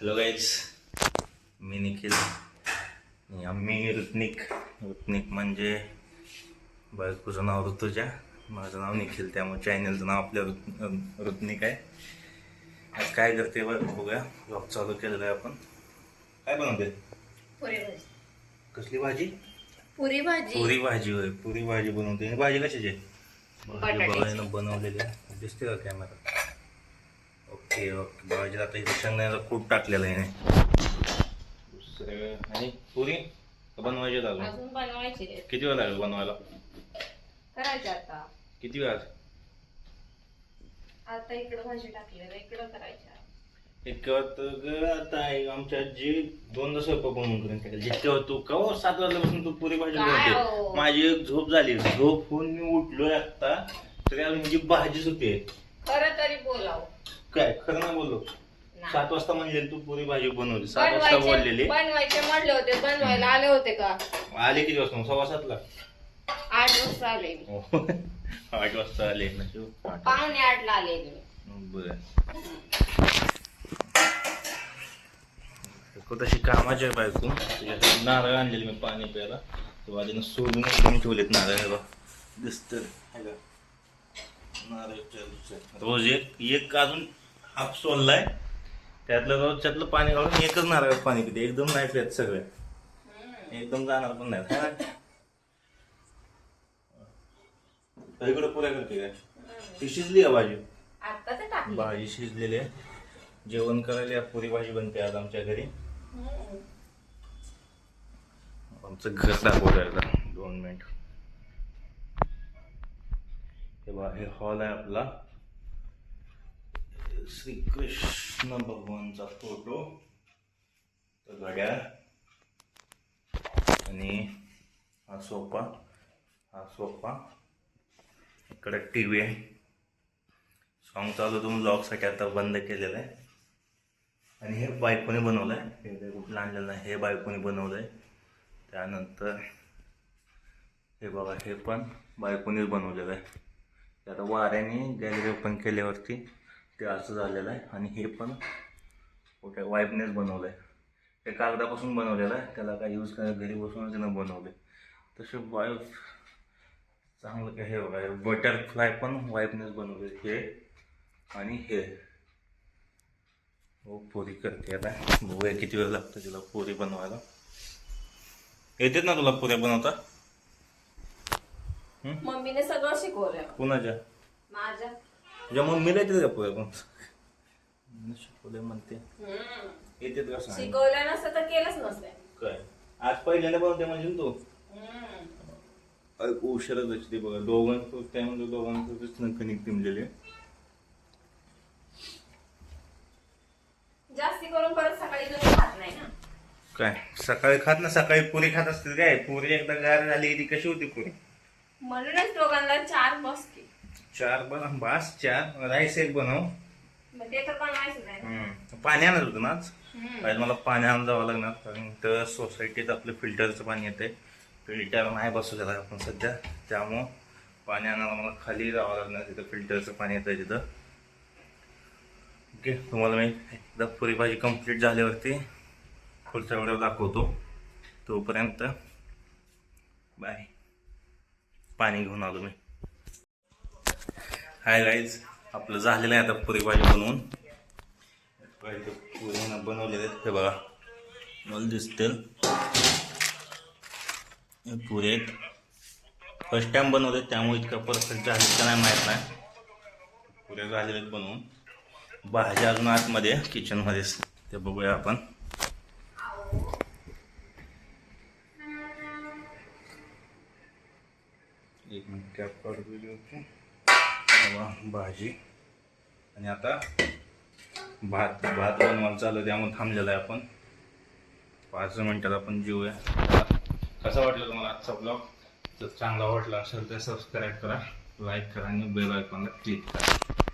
Hello guys मी निखिल. आम्ही ऋत्निक ऋत्निक म्हणजे बायकोचं नाव ऋतुजा. माझं नाव निखिल. त्यामुळे चॅनलचं नाव आपल्या ऋत अं, ऋत्निक आहे. आज काय करते बघ बघूया. ब्लॉग चालू केलेला आहे आपण. काय बनवते पुरी भाजी कसली भाजी? पुरी भाजी. पुरी भाजी होय. पुरी भाजी बनवते आणि भाजी कशाची? भाजी. बघायला बनवलेली आहे. दिसते का कॅमेरा ओके भाजीला आता इथे शेंगदाण्याचा कूट टाकलेला आहे. दुसरं आणि पुरी बनवायची अजून. अजून बनवायची आहे. किती वेळ लागेल बनवायला? करायची आता. किती वेळ आता इकडं भाजी टाकलेलं इकडं करायची इतकं ग आता आहे आमच्या जी दोनदा स्वयंपाक बनवून करून टाकेल. जितकं तू का हो, सात वाजल्यापासून तू पुरी भाजी काय बनवते हो? माझी एक झोप झाली. झोप होऊन मी उठलोय आता तरी अजून जी भाजीच होती खरं तरी बोलाव. काय? खरं ना बोललो. सात वाजता म्हणले तू पुरी भाजी बनवली. सात वाजता बनवायचे बोललेली. बनवायचे म्हणले होते बनवायला आले होते का? आले किती वाजता सव्वा सातला. आठ वाजता आले मी. हो. आठ वाजता आले ना शिव. आठ पावणे आठला आले मी. बर. तशी कामाची आहे बायको? तुझ्यासाठी नारळ आणलेली मी पाणी प्यायला. तेव्हा आधीनं सोडून एकदम ठेवलेत नारळ हे बघ. दिसत नारळ रोज एक एक अजून हाफ सोललाय त्यातलं त्यातलं पाणी काढून एकच नारळात पाणी पिते. एकदम नाही पित सगळे. एकदम जाणार पण नाही. है? इकडं पुऱ्या करते काय? ती शिजली का भाजी? भाजी शिजलेली आहे. जेवण करायला पुरी भाजी बनते आज आमच्या घरी. आमचं घर दाखवलं एकदा. दोन मिनिट. हे बघा हे हॉल आहे आपला. श्रीकृष्ण भगवानचा फोटो. तो घड्याळ आणि हा सोफा हा सोफा. इकडे टी व्ही आहे. सॉन्ग चालू तुम्ही ब्लॉगसाठी आता बंद केलेलं आहे. आणि हे बायकोने बनवलं आहे हे कुठलं आणलेलं नाही हे बायकोने बनवलं आहे त्यानंतर हे बघा हे पण बायकोनेच बनवलेलं आहे. आता वाऱ्याने गॅलरी ओपन केल्यावरती ते असं झालेलं आहे. आणि हे पण कुठे वाईफनेच बनवलं आहे हे कागदापासून बनवलेलं आहे. त्याला काय यूज करायला घरी बसूनच त्यानं बनवले. तसे वाईफ चांगलं काय हे बघा बटरफ्लाय पण वाईफनेच बनवले. हे आणि हे. हो पोरी करते आता. बघूया किती वेळ लागतो तिला पोरी बनवायला. येतेत ना तुला पुऱ्या बनवता? मम्मीने सगळं शिकवलं कुणाच्या? माझ्या. तुझ्या मम्मीला येते का पुऱ्या बनवता शिकवले म्हणते. येतेत का सांग शिकवलं नसतं तर केलंच नसतं काय आज पहिल्यांदा बनवते म्हणजे तू हम्म. अरे उशिराच असते बघा दोघांचं दोघांचं कणिक तिमलेले जास्ती करून परत सकाळी तुम्ही खात नाही ना काय सकाळी खात ना सकाळी पुरी खात असतील काय पुरी एकदा गार झाली की ती कशी होती पुरी म्हणूनच दोघांना चार बस की चार बनव बास चार. राईस एक बनव. मग ते तर बनवायचं नाही हम्म. पाणी आणत होतं ना आज? हम्म. मला पाणी आणून जावं लागणार. कारण तर सोसायटीत आपलं फिल्टरचं पाणी येते फिल्टर नाही बसू त्याला आपण सध्या. त्यामुळं पाणी आणायला मला खाली जावं लागणार. तिथं फिल्टरचं पाणी येतं तिथं. ओके तुम्हाला मी एकदा पुरी भाजी कंप्लीट झाल्यावरती पुढच्या व्हिडिओ दाखवतो. तोपर्यंत बाय. पाणी घेऊन आलो मी. हाय गाईज आपलं झालेलं आहे आता पुरी भाजी बनवून. पुरी बनवलेले आहेत. ते बघा. मला दिसतील पुरे आहेत. फर्स्ट टाइम बनवले त्यामुळे इतकं परफेक्ट झाले का नाही माहीत नाही. पुरे झालेल्या आहेत बनवून. भाज्या अजून आतमध्ये किचनमध्येच ते बघूया आपण. एक मिनिट कॅप काढू होती तेव्हा भाजी. आणि आता भात भात बनवायला चालू त्यामुळे थांबलेलं आहे आपण. पाच मिनटात आपण जेऊया. कसा वाटलं तुम्हाला आजचा ब्लॉग जर चांगला वाटला असेल तर सबस्क्राईब करा लाईक करा आणि बेल आयकॉनला क्लिक करा.